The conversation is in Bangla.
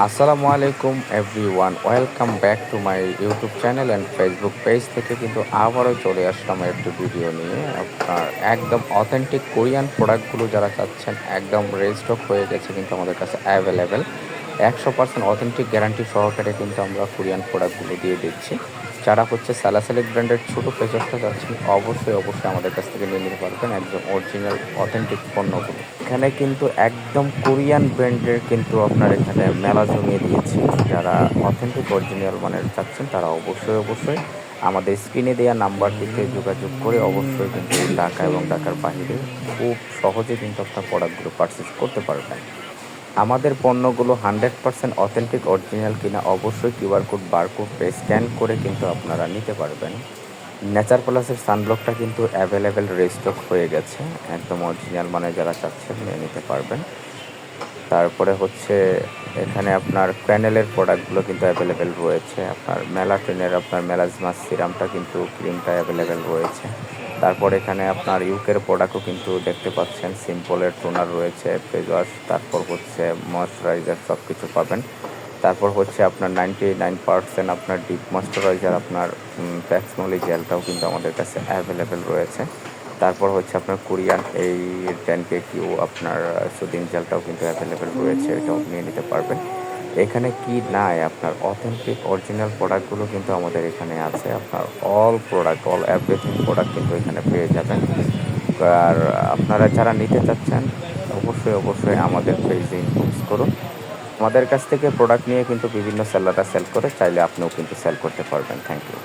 আসসালামু আলাইকুম everyone welcome back to my YouTube channel and Facebook page থেকে কিন্তু আবারও চলে আসলাম একটি ভিডিও নিয়ে। আপনার একদম অথেন্টিক কোরিয়ান প্রোডাক্টগুলো যারা চাচ্ছেন, একদম রেজিস্টক হয়ে গেছে কিন্তু আমাদের কাছে অ্যাভেলেবেল একশো পার্সেন্ট অথেন্টিক গ্যারান্টি সহকারে কিন্তু আমরা কোরিয়ান প্রোডাক্টগুলো দিয়ে দিচ্ছি। যারা হচ্ছে স্যালাসেলিক ব্র্যান্ডের ছোটো ফেজারটা যাচ্ছেন অবশ্যই অবশ্যই আমাদের কাছ থেকে নিয়ে নিতে পারবেন একদম অরিজিনাল অথেন্টিক পণ্যগুলো। এখানে কিন্তু একদম কোরিয়ান ব্র্যান্ডের কিন্তু আপনার এখানে মেলা জমিয়ে দিয়েছি। যারা অথেন্টিক অরিজিনাল মানের চাচ্ছেন, তারা অবশ্যই অবশ্যই আমাদের স্ক্রিনে দেওয়া নাম্বার নাম্বারটিতে যোগাযোগ করে অবশ্যই কিন্তু ঢাকা এবং ঢাকার বাইরে খুব সহজে কিন্তু আপনার প্রোডাক্টগুলো পারচেস করতে পারবেন। আমাদের পণ্যগুলো হান্ড্রেড পারসেন্ট অথেন্টিক, অরিজিনাল কিনা অবশ্যই কিউআর কোড বারকোড স্ক্যান করে কিন্তু আপনারা নিতে পারবেন। নেচার প্লাসের সানব্লকটা কিন্তু অ্যাভেলেবেল রেস্টক হয়ে গেছে। একদম অরিজিনাল মানে যারা চাচ্ছেন নিয়ে নিতে পারবেন। তারপরে হচ্ছে এখানে আপনার প্যানেলের প্রোডাক্টগুলো কিন্তু অ্যাভেলেবেল রয়েছে। আপনার মেলাটিনের আপনার মেলাজমাস সিরামটা কিন্তু ক্রিমটা অ্যাভেলেবেল রয়েছে। তারপর এখানে আপনার ইউকের প্রোডাক্টও কিন্তু দেখতে পাচ্ছেন। সিম্পলের টোনার রয়েছে ফেস ওয়াশ তারপর হচ্ছে ময়শ্চারাইজার সব কিছু পাবেন। তারপর হচ্ছে আপনার নাইনটি নাইন পার্সেন্ট আপনার ডিপ ময়শ্চারাইজার আপনার প্যাক্সমলি জেলটাও কিন্তু আমাদের কাছে অ্যাভেলেবেল রয়েছে। তারপর হচ্ছে আপনার কোরিয়ান এই টেন কে কিউ আপনার সুদিন জেলটাও কিন্তু অ্যাভেলেবেল রয়েছে, এটাও নিয়ে নিতে পারবেন। এখানে কি নাই, আপনার অথেন্টিক অরিজিনাল প্রোডাক্টগুলো কিন্তু আমাদের এখানে আছে। আপনার all product all everything product কিন্তু এখানে পেয়ে যাবেন। আর আপনারা যারা নিতে চাচ্ছেন, অবশ্যই অবশ্যই আমাদের পেজে ইনবক্স করুন। আমাদের কাছ থেকে প্রোডাক্ট নিয়ে কিন্তু বিভিন্ন সেলাররা সেল করে, চাইলে আপনিও কিন্তু সেল করতে পারবেন। Thank you